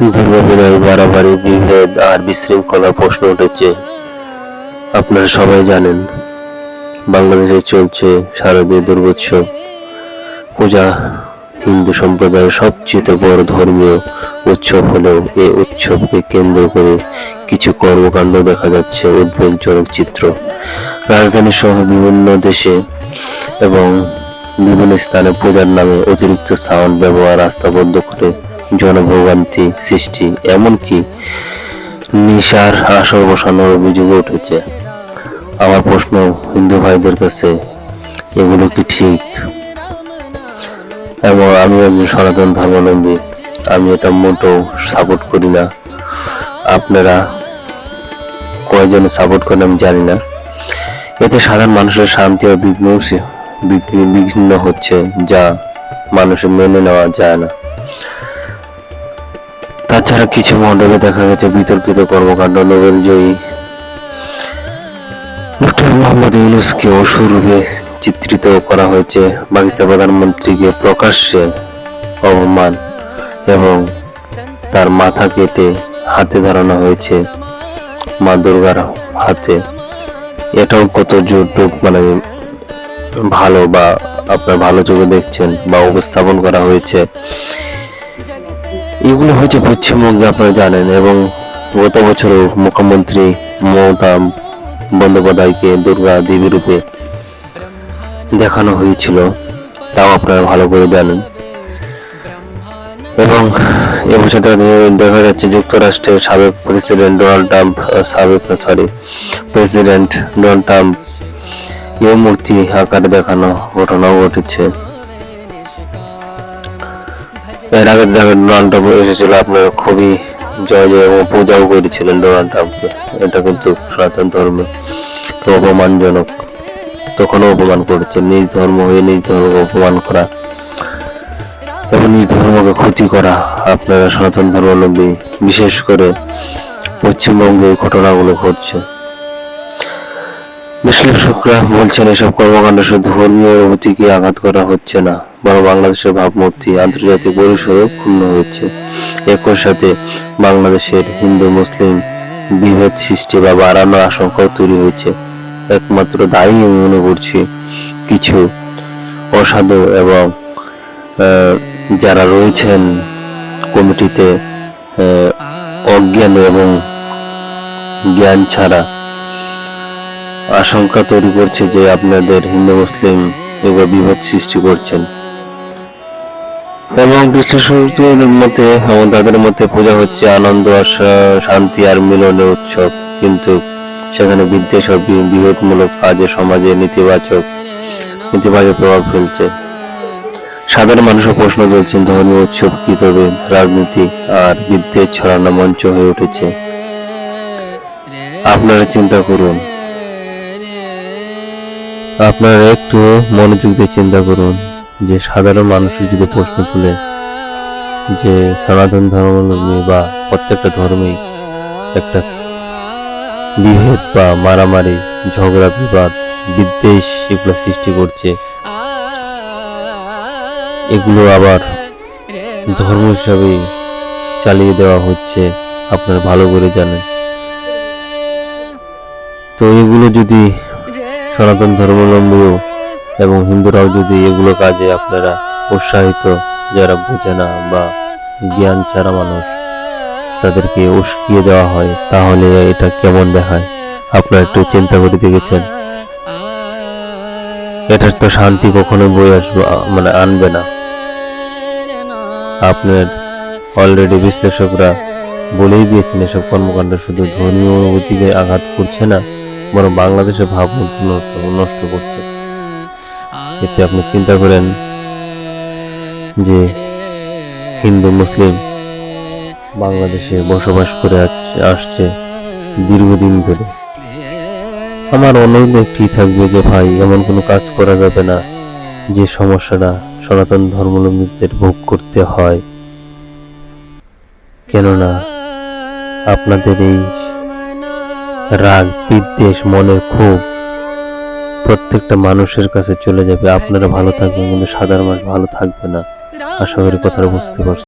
দুর্গাপূজায় বাড়াবাড়ি, বিভেদ আর বিশৃঙ্খলা প্রশ্ন উঠেছে। আপনারা সবাই জানেন, বাংলাদেশে চলছে শারদীয় দুর্গোৎসব। পূজা হিন্দু সম্প্রদায়ের সবচেয়ে বড় ধর্মীয় উৎসব হলেও এই উৎসবকে কেন্দ্র করে কিছু কর্মকাণ্ড দেখা যাচ্ছে উদ্বেগজনক চিত্র। রাজধানী সহ বিভিন্ন দেশে এবং বিভিন্ন স্থানে পূজার নামে অতিরিক্ত সাউন্ড ব্যবহার রাস্তাবদ্ধ করে জনভোগান্তি সৃষ্টি, এমনকি নিশার আসর বসানোর অভিযোগ উঠেছে। আমার প্রশ্ন, হিন্দু ভাইদের কাছে এগুলো কি ঠিক? এবং আমি একজন সনাতন ধর্মাবলম্বী, আমি এটা মোটেও সাপোর্ট করি না। আপনারা কয়জনে সাপোর্ট করেন আমি জানি না। এতে সাধারণ মানুষের শান্তি ও বিঘ্ন বিঘ্ন- হচ্ছে, যা মানুষের মেনে নেওয়া যায় না। তাছাড়া কিছু মণ্ডলে দেখা গেছে বিতর্কিত কর্মকাণ্ড, নোবেল জয়ী। ডক্টর মোহাম্মদ ইউনুসকে অসুরূপে চিত্রিত করা হয়েছে পাকিস্তান প্রধানমন্ত্রীকে প্রকাশ্যে অপমান এবং তার মাথা কেটে হাতে ধরানো হয়েছে মা দুর্গার হাতে। এটাও কত যৌতুক মানে ভালো বা আপনার ভালো চোখে দেখছেন বা উপস্থাপন করা হয়েছে। এগুলো হয়েছে পশ্চিমবঙ্গে আপনারা জানেন এবং গত বছরও মুখ্যমন্ত্রী মমতা বন্দ্যোপাধ্যায়কে দুর্গা দেবী রূপে দেখানো হয়েছিল, তাও আপনারা ভালো করে জানেন। এবং এবছর দেখা- যাচ্ছে যুক্তরাষ্ট্রের সাবেক প্রেসিডেন্ট ডোনাল্ড ট্রাম্প সাবেক সরি প্রেসিডেন্ট ডোনাল্ড ট্রাম্প এই মূর্তি আকারে দেখানো ঘটনাও ঘটেছে। এর আগে দেখা ডোনাল্ড এসেছিল, আপনার খুবই জয় জয় এবং পূজাও করেছিলেন ডোনাল্ড ট্রাম্পকে। এটা কিন্তু সনাতন ধর্মে অপমানজনক। তখনও অপমান করেছে নিজ ধর্ম হয়ে নিজ ধর্মকে অপমান করা এবং নিজ ধর্মকে ক্ষতি করা। আপনারা সনাতন ধর্মাবলম্বী, বিশেষ করে পশ্চিমবঙ্গে ঘটনাগুলো ঘটছে। বিশ্লেষকরা বলছেন, এসব কর্মকাণ্ড শুধু ধর্মীয় অনুভূতিকে আঘাত করা হচ্ছে না, বরং বাংলাদেশের ভাবমূর্তি আন্তর্জাতিক পরিসরেও ক্ষুণ্ণ হচ্ছে। একই সাথে বাংলাদেশের হিন্দু মুসলিম বিভেদ সৃষ্টি বা বাড়ানোর আশঙ্কাও তৈরি হয়েছে। একমাত্র দায়ী আমি মনে করছি কিছু অসাধু এবং যারা রয়েছেন কমিটিতে অজ্ঞান এবং জ্ঞান ছাড়া আশঙ্কা তৈরি করছে যে আপনাদের হিন্দু, মুসলিম এগুলো বিভেদ সৃষ্টি করছেন। এবং বিশ্লেষকদের মতে, এবং তাদের মতে পূজা হচ্ছে আনন্দ শান্তি আর মিলনের উৎসব। কিন্তু সেখানে বিদ্বেষ ও বিভেদমূলক কাজে সমাজে নেতিবাচক নেতিবাচক প্রভাব ফেলছে। সাধারণ মানুষও প্রশ্ন তুলছেন, ধর্মীয় উৎসব কি তবে? রাজনীতি আর বিদ্বেষ ছড়ানো মঞ্চ হয়ে উঠেছে। আপনারা চিন্তা করুন। আপনারা একটু মনোযোগ দিয়ে চিন্তা করুন যে সাধারণ মানুষের যদি প্রশ্ন তুলে যে সনাতন ধর্মাবলম্বী বা প্রত্যেকটা ধর্মেই একটা বিভেদ বা মারামারি, ঝগড়া, বিবাদ, বিদ্বেষ এগুলো সৃষ্টি করছে। এগুলো আবার ধর্ম হিসাবে চালিয়ে দেওয়া হচ্ছে, আপনারা ভালো করে জানেন। তো এগুলো যদি সনাতন ধর্মাবলম্বীও এবং হিন্দুরাও যদি এগুলো কাজে আপনারা উৎসাহিত যারা বোঝে না বা জ্ঞান ছাড়া মানুষ, তাদেরকে উস্কিয়ে দেওয়া হয়, তাহলে এটা কেমন দেখায়? আপনারা একটু চিন্তা করে দেখেছেন? এটার তো শান্তি কখনো বই আসবে মানে আনবে না। আপনার অলরেডি বিশ্লেষকরা বলেই দিয়েছেন, এসব কর্মকাণ্ড শুধু ধর্মীয় অনুভূতিকে আঘাত করছে না। বরং বাংলাদেশের ভাবমূর্তি নষ্ট করছে। এতে আপনি চিন্তা করেন যে হিন্দু, মুসলিম বাংলাদেশে বসবাস করে আসছে দীর্ঘদিন ধরে। আমার অনেক একটি থাকবে যে ভাই, এমন কোনো কাজ করা যাবে না যে সমস্যাটা সনাতন ধর্মাবলম্বীদের ভোগ করতে হয়। কেননা আপনাদের এই রাগ, বিদ্বেষ, মনের ক্ষোভ প্রত্যেকটা মানুষের কাছে চলে যাবে। আপনারা ভালো থাকবেন কিন্তু সাধারণ মানুষ ভালো থাকবে না। আশা করি কথাটা বুঝতে পারছেন।